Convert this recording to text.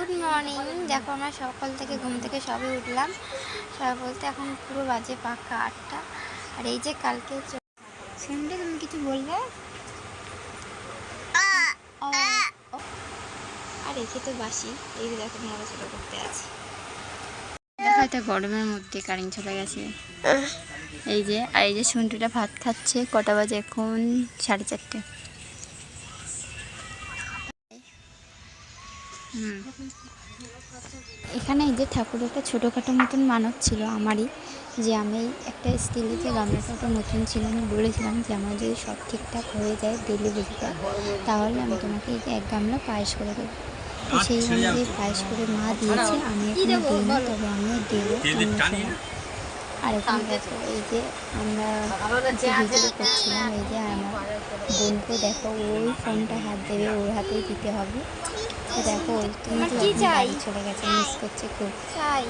Good morning. দেখো আমরা সকাল থেকে ঘুম থেকে সবে উঠলাম। সবাই বলতে এখন পুরো বাজে পাক্কা আটটা। আর এই যে কালকে শুনলে তুমি কিছু বলবে। আর একে তো বাসি। এই যে দেখো নড়াচড়া করতে আছে। দেখো এটা গরমের মধ্যে কারেন্ট চলে গেছে। এই যে আর এই যে সন্টুটা ভাত খাচ্ছে কটা বাজে এখন? সাড়ে চারটে। এখানে এই যে ঠাকুর একটা ছোটোখাটো মতন মানব ছিল আমারই যে আমি একটা স্টিলের যে গামলাটা নতুন ছিল আমি বলেছিলাম যে আমার যদি সব ঠিকঠাক হয়ে যায় ডেলিভারিটা তাহলে আমি তোমাকে এক গামলা পায়েস করে দেবো। তো সেই অনুযায়ী পায়েস করে মা দিয়েছে আমি এখানে দিইনি তবে আমিও দেবো আর এখানে এই যে আমরা যে ভিডিও করছিলাম এই যে আমার বোনকে দেখো ওই ফোনটা হাত দেবে ওর হাতেই দিতে হবে। দেখো ওই তুমি তো চলে গেছে মিস করছে খুব। চাই।